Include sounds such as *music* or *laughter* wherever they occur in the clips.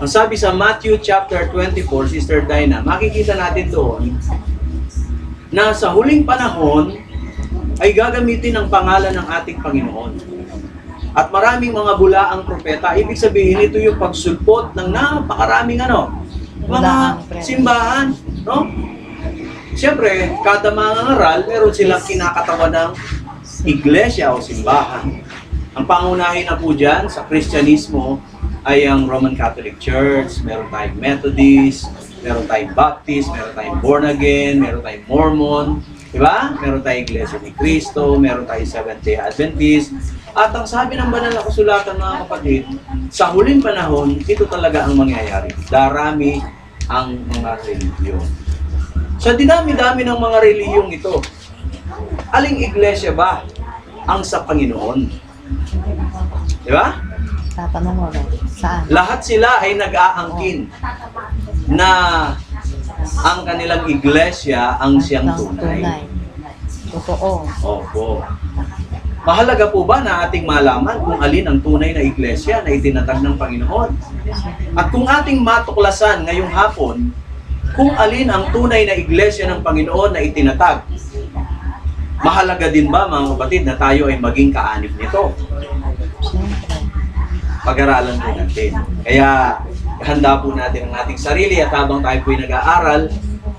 Ang sabi sa Matthew chapter 24, Sister Dinah, makikita natin doon na sa huling panahon ay gagamitin ang pangalan ng ating Panginoon. At maraming mga bula ang propeta. Ibig sabihin, ito yung pagsulpot ng napakaraming ano, mga simbahan. No? Siyempre, kada mga ngaral, meron silang kinakatawan ng iglesia o simbahan. Ang pangunahin na po dyan sa Kristyanismo ay ang Roman Catholic Church, meron tayong Methodist, meron tayong Baptist, meron tayong Born Again, meron tayong Mormon, di ba? Meron tayong Iglesia ni Cristo, meron tayong Seventh-day Adventist. At ang sabi ng banal na kasulatan mga kapatid, sa huling panahon, ito talaga ang mangyayari. Darami ang mga relihiyon. Sa dinami-dami ng mga relihiyong ito, aling iglesia ba ang sa Panginoon? Di ba? Tatanong mo ba? Saan? Lahat sila ay nag-aangkin na ang kanilang iglesia ang siyang Ang tunay. Totoo. Opo. Mahalaga po ba na ating malaman kung alin ang tunay na iglesia na itinatag ng Panginoon? At kung ating matuklasan ngayong hapon, kung alin ang tunay na iglesia ng Panginoon na itinatag, mahalaga din ba mga kapatid na tayo ay maging kaanib nito? Pag-aralan po natin. Kaya handa po natin ang ating sarili at habang tayo po ay nag-aaral,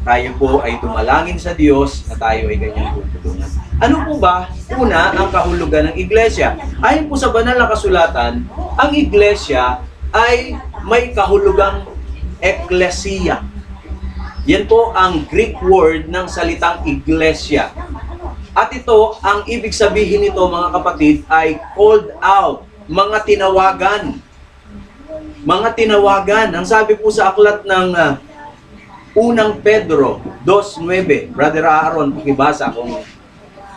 tayo po ay tumalangin sa Diyos na tayo ay ganyang tutulungan. Ano po ba? Una, ang kahulugan ng iglesia. Ayon po sa banal na kasulatan, ang iglesia ay may kahulugang ecclesia. Yan po ang Greek word ng salitang iglesia. At ito, ang ibig sabihin nito mga kapatid ay called out, mga tinawagan. Mga tinawagan. Ang sabi po sa aklat ng ah, unang Pedro 2.9, Brother Aaron, pakibasa kung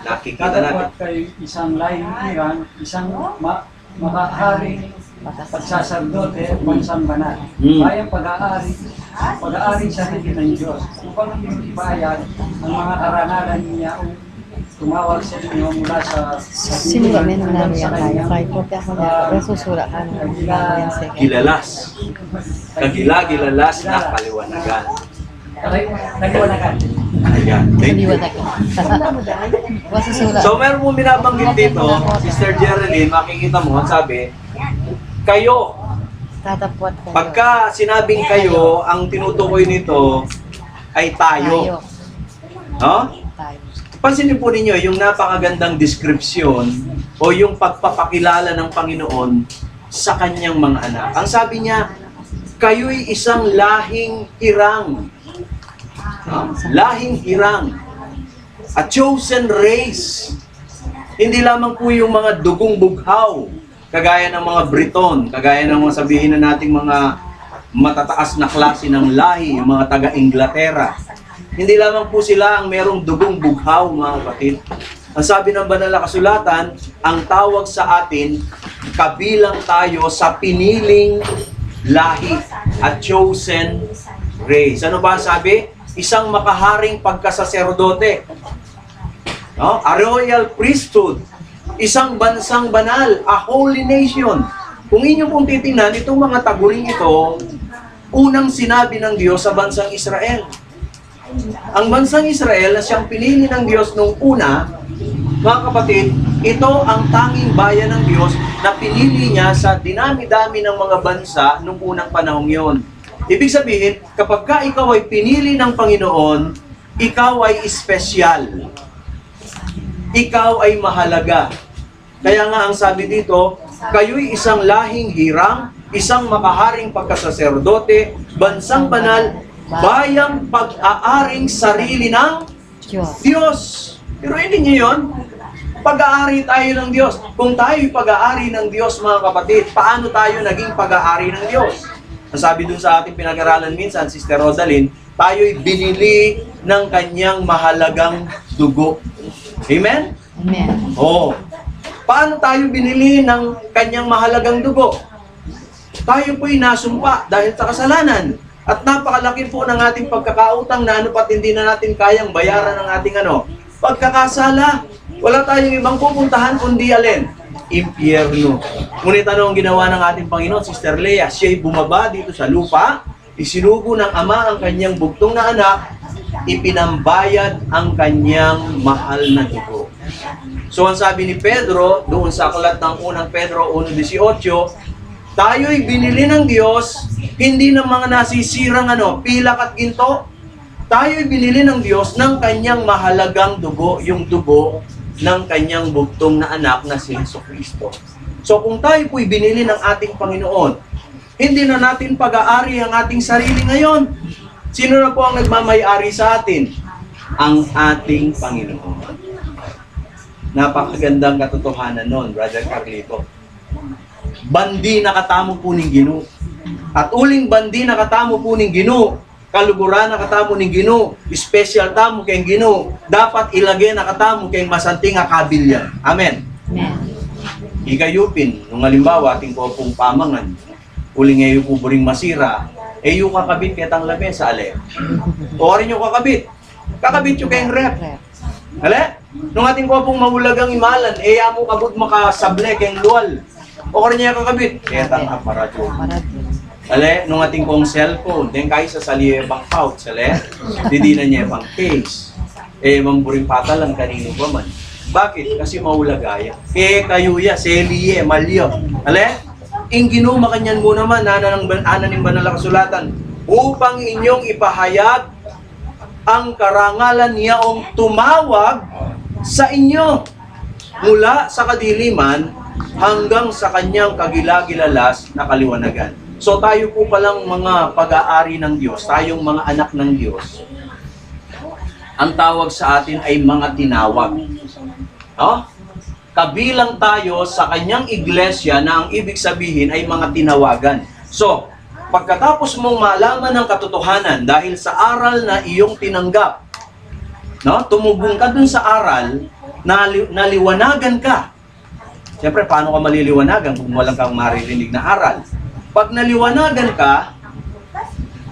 nakikita natin. Kay isang lahiran, isang ma makahari, pagsaserdote, bansang banal. Hmm. Bayang pag-aari, pag-aari sa higit ng Diyos. Upang ibayan ang mga karanalan niya tumawag sa inyo mula sa Sino ba may nang hanggang sa tayo? Kahit po ako niya. Pero susura ka ng mga second. Gilalas. Kagila, gilalas na kaliwanagan. Kali- Kaliwanagan. Ayan. Thank you. So meron po binabanggit dito, Sister Geraldine, makikita mo, sabi, kayo, Tatapot kayo. pagka sinabing kayo, ang tinutukoy nito ay tayo. Tayo. No? Tayo. Pansinin po ninyo yung napakagandang description o yung pagpapakilala ng Panginoon sa kanyang mga anak. Ang sabi niya, kayo'y isang lahing hirang. Lahing hirang. A chosen race. Hindi lamang po yung mga dugong bughaw, kagaya ng mga Briton, kagaya ng mga sabihin na nating mga matataas na klase ng lahi, yung mga taga-Inglaterra. Hindi lamang po sila ang merong dugong bughaw, mga kapatid. Ang sabi ng banal na kasulatan, ang tawag sa atin, kabilang tayo sa piniling lahi at chosen race. Ano ba sabi? Isang makaharing pagkasaserdote. No? A royal priesthood. Isang bansang banal, a holy nation. Kung inyo pong titingnan, itong mga taguring ito, unang sinabi ng Diyos sa bansang Israel. Ang bansang Israel na siyang pinili ng Diyos nung una, mga kapatid, ito ang tanging bayan ng Diyos na pinili niya sa dinami-dami ng mga bansa nung unang panahong yon. Ibig sabihin, kapag ka ikaw ay pinili ng Panginoon, ikaw ay espesyal. Ikaw ay mahalaga. Kaya nga ang sabi dito, kayo'y isang lahing hirang, isang makaharing pagkasaserdote, bansang banal, bayang pag-aaring sarili ng Diyos. Diyos. Pero hindi niyo yun. Pag-aari tayo ng Diyos. Kung tayo'y pag-aari ng Diyos, mga kapatid, paano tayo naging pag-aari ng Diyos? Ang sabi dun sa ating pinag-aralan minsan, Sister Rosalyn, tayo'y binili ng kanyang mahalagang dugo. Amen? Amen. Oo. Paano tayo binili ng kanyang mahalagang dugo? Tayo po'y nasumpa dahil sa kasalanan. At napakalaki po ng ating pagkakautang na ano pat hindi na natin kayang bayaran ng ating ano, pagkakasala. Wala tayong ibang pupuntahan kundi alin? impyerno. Ngunit ano ang ginawa ng ating Panginoon, Sister Leah? Siya'y bumaba dito sa lupa, isinugo ng Ama ang kanyang bugtong na anak, ipinambayad ang kanyang mahal na dugo. So ang sabi ni Pedro, doon sa aklat ng unang Pedro 1.18, tayo'y binili ng Diyos, hindi ng mga nasisirang ano, pilak at ginto. Tayo'y binili ng Diyos ng kanyang mahalagang dugo, yung dugo ng kanyang bugtong na anak na si Yeso Kristo. So kung tayo po'y binili ng ating Panginoon, hindi na natin pag-aari ang ating sarili ngayon. Sino na po ang nagmamay-ari sa atin? Ang ating Panginoon. Napakagandang katotohanan nun, Brother Carlito. Bandi nakatamo po ning Ginoo. At uling bandi nakatamo po ning Ginoo. Kaluguran nakatamo ning Ginoo. Special tamo kay Ginoo. Dapat ilagay nakatamo kay masanting nga kabilyan. Amen. Amen. Higayupin, nung halimbawa, ating ko pong pamangan, uling ngayon po buring masira, eh yung kakabit kitang lamesa, ale. O rin yung kakabit. Kakabit yung kayong rep. Rep. Ale? Nung ating ko pong mahulagang imalan, eh amo kabut makasable kayong luwal. O rin niya kakabit. Kaya tang aparadyo. Ale, nung ating kong cellphone, din kayo sa saliye pang pouch, ale, hindi na niya pang case. Eh, mamburing patalan kanino ba man. Bakit? Kasi maulagaya. Eh, kayo ya, seliye, malyo. Ale, ing ginuma kanyan mo naman, ana ng ban- ana ng banal na kasulatan, upang inyong ipahayag ang karangalan niyaong tumawag sa inyo mula sa kadiliman hanggang sa kanyang kagilagilalas na kaliwanagan. So tayo po palang mga pag-aari ng Diyos, tayong mga anak ng Diyos, ang tawag sa atin ay mga tinawag. No? Kabilang tayo sa kanyang iglesia na ang ibig sabihin ay mga tinawagan. So, pagkatapos mong malaman ng katotohanan dahil sa aral na iyong tinanggap, no? tumubong ka dun sa aral, nali- naliwanagan ka. Siyempre, paano ka maliliwanagan kung walang kang maririnig na aral? Pag naliwanagan ka,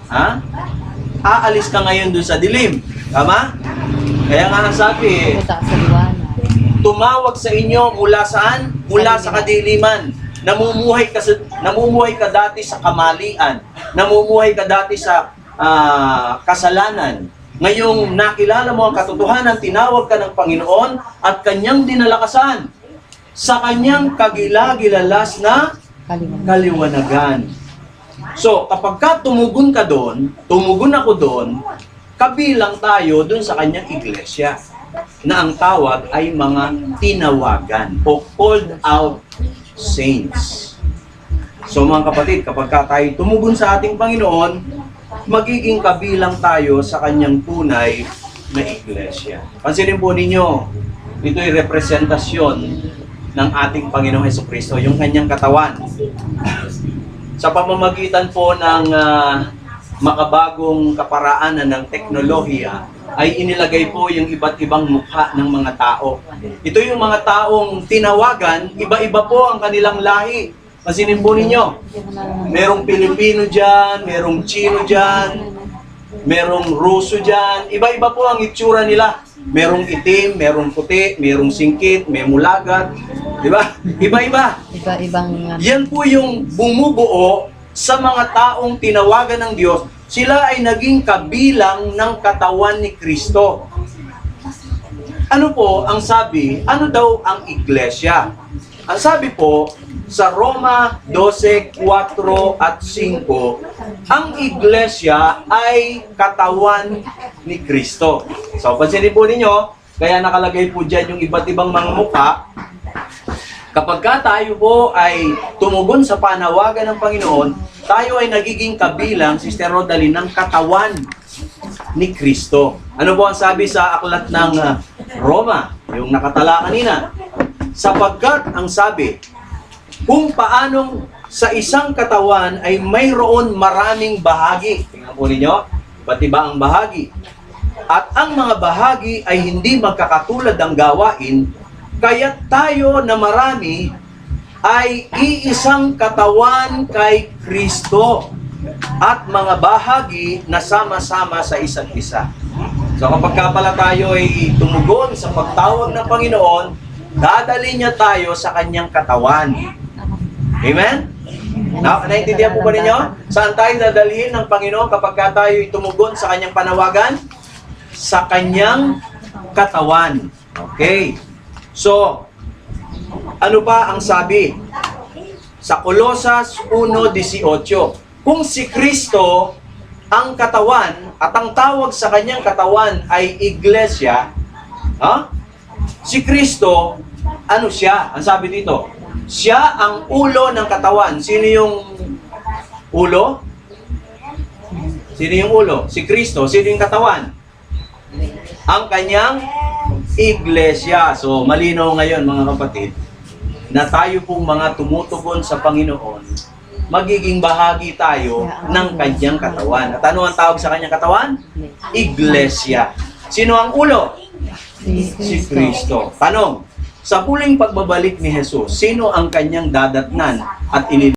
ha? aalis ka ngayon dun sa dilim. Tama? Kaya nga ang sabi, tumawag sa inyo mula saan? Mula sa kadiliman. Namumuhay ka sa, namumuhay ka dati sa kamalian. Namumuhay ka dati sa ah, kasalanan. Ngayong nakilala mo ang katotohanan, tinawag ka ng Panginoon at kanyang dinalakasan sa kanyang kagilagilalas na Kaliwanag. kaliwanagan. So, kapag ka tumugon ka doon, tumugon ako doon, kabilang tayo doon sa kanyang iglesia na ang tawag ay mga tinawagan o called out saints. So mga kapatid, kapag ka tayo tumugon sa ating Panginoon, magiging kabilang tayo sa kanyang tunay na iglesia. Pansinin po ninyo, ito ay representasyon ng ating Panginoong Heso Kristo, yung kanyang katawan. *laughs* Sa pamamagitan po ng ah, makabagong kaparaanan ng teknolohiya, ay inilagay po yung iba't ibang mukha ng mga tao. Ito yung mga taong tinawagan, iba-iba po ang kanilang lahi. Masinin po ninyo, merong Pilipino dyan, merong Chino dyan, merong Ruso dyan, iba-iba po ang itsura nila. Merong itim, merong puti, merong singkit, may mulagat, di ba? Iba-iba. Iba-ibang... Yan po yung bumubuo sa mga taong tinawagan ng Diyos. Sila ay naging kabilang ng katawan ni Kristo. Ano po ang sabi? Ano daw ang iglesia? Ang sabi po, sa Roma 12, 4 at 5, ang iglesia ay katawan ni Kristo. So, pansinin po ninyo, kaya nakalagay po dyan yung iba't ibang mga mukha Kapag ka tayo po ay tumugon sa panawagan ng Panginoon, tayo ay nagiging kabilang, Sister Rodaline, ng katawan ni Kristo. Ano po ang sabi sa aklat ng ah, Roma, yung nakatala kanina? Sapagkat ang sabi, kung paanong sa isang katawan ay mayroon maraming bahagi. Tingnan po ninyo, iba't iba ang bahagi. At ang mga bahagi ay hindi magkakatulad ang gawain, kaya tayo na marami ay iisang katawan kay Kristo at mga bahagi na sama-sama sa isa't isa. So kapag ka pala tayo ay tumugon sa pagtawag ng Panginoon, dadali niya tayo sa kanyang katawan. Amen? Na, naintindihan po ba ninyo? Saan tayo dadalhin ng Panginoon kapag ka tayo tumugon sa kanyang panawagan? Sa kanyang katawan. Okay. So, ano ba ang sabi? Sa Kolosas 1.18, kung si Kristo ang katawan at ang tawag sa kanyang katawan ay iglesia, ha? Si Kristo, ano siya? Ang sabi dito, siya ang ulo ng katawan. Sino yung ulo? Sino yung ulo? Si Kristo. Sino yung katawan? Ang kanyang iglesia. So, malinaw ngayon mga kapatid, na tayo pong mga tumutugon sa Panginoon, magiging bahagi tayo ng kanyang katawan. At ano ang tawag sa kanyang katawan? Iglesia. Sino ang ulo? Si Si Kristo. Tanong, sa huling pagbabalik ni Jesus, sino ang kanyang dadatnan at inil